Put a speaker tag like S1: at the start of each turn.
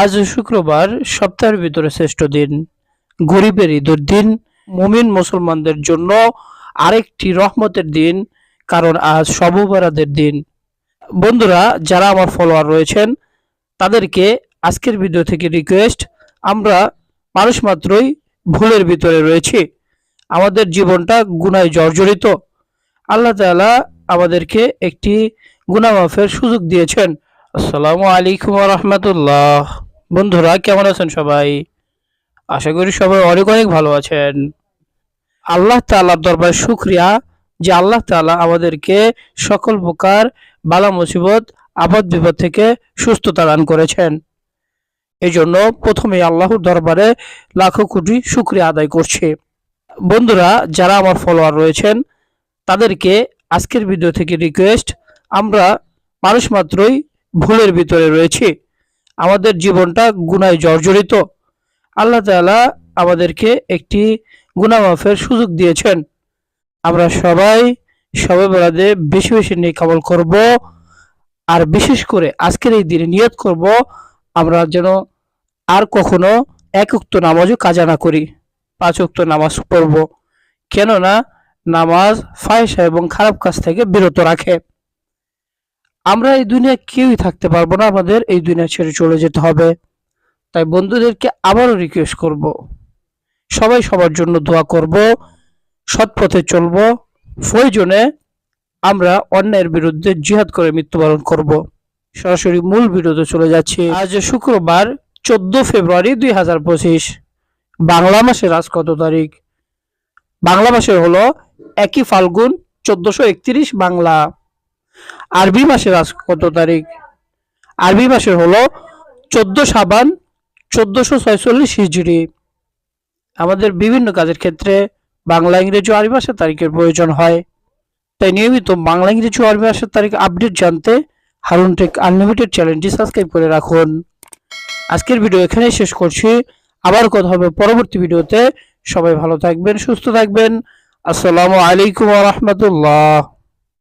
S1: আজ শুক্রবার সপ্তাহের ভিতরে শ্রেষ্ঠ দিন। গরিবের ঈদের দিন মুমিন মুসলমানদের জন্য আরেকটি রহমতের দিন, কারণ আজ সবুবরাদের দিন। বন্ধুরা, যারা আমার ফলোয়ার রয়েছেন, তাদেরকে আজকের ভিডিও থেকে রিকোয়েস্ট আমরা মানুষ মাত্রই ভুলের ভিতরে রয়েছি। আমাদের জীবনটা গুনায় জর্জরিত। আল্লাহ তাআলা আমাদেরকে একটি গুনাহ মাফের সুযোগ দিয়েছেন। আসসালামু আলাইকুম রহমতুল্লাহ বন্ধুরা, কেমন আছেন সবাই? আশা করি সবাই অনেক অনেক ভালো আছেন। আল্লাহ তাআলার দরবার শুক্রিয়া যে আল্লাহ তাআলা আমাদেরকে সকল প্রকার বালা মুসিবত আপদ বিপদ থেকে সুস্থতা দান করেছেন। এই জন্য প্রথমে আল্লাহর দরবারে লাখো কোটি শুক্রিয়া আদায় করছি। বন্ধুরা, যারা আমার ফলোয়ার রয়েছেন, তাদেরকে আজকের ভিডিও থেকে রিকোয়েস্ট আমরা মানুষ মাত্রই ভুলের ভিতরে রয়েছি। আমাদের জীবনটা গুনায় জর্জরিত। আল্লাহ তাআলা আমাদেরকে একটি গুণামাফের সুযোগ দিয়েছেন। আমরা সবাই সবে বেড়াতে বেশি বেশি নেক আমল করব আর বিশেষ করে আজকের এই দিনে নিয়ত করব আমরা যেন আর কখনো এক উক্ত নামাজও কাজা না করি, পাঁচ উক্ত নামাজ পড়ব। কেননা নামাজ ফায়সা এবং খারাপ কাজ থেকে বিরত রাখে। আমরা এই দুনিয়া কেউই থাকতে পারব না, আমাদের এই দুনিয়া ছেড়ে চলে যেতে হবে। তাই বন্ধুদেরকে আবারও রিকোয়েস্ট করব। সবাই সবার জন্য দোয়া করব, সৎ পথে চলব। প্রয়োজনে আমরা অন্যায়ের বিরুদ্ধে জিহাদ করে মৃত্যুবরণ করব। সরাসরি মূল বিরোধে চলে যাচ্ছি। আজ শুক্রবার, চোদ্দ ফেব্রুয়ারি দুই হাজার পঁচিশ, বাংলা মাসের আজ কত তারিখ? বাংলা মাসের হলো একই ফাল্গুন, চোদ্দশো একত্রিশ বাংলা। আরবি মাসের আজ কত তারিখ? আরবি মাসের হলো চোদ্দ সাবান চোদ্দশো ছয়চল্লিশ হিজড়ি। আমাদের বিভিন্ন কাজের ক্ষেত্রে বাংলা, ইংরেজি আরবি ভাষার তারিখের প্রয়োজন হয়। তাই নিয়মিত বাংলা, ইংরেজি আরবি ভাষার তারিখ আপডেট জানতে হারুন টেক আনলিমিটেড চ্যানেলটি সাবস্ক্রাইব করে রাখুন। আজকের ভিডিও এখানেই শেষ করছি। আবার কথা হবে পরবর্তী ভিডিওতে। সবাই ভালো থাকবেন, সুস্থ থাকবেন। আসসালামু আলাইকুম রহমতুল্লাহ।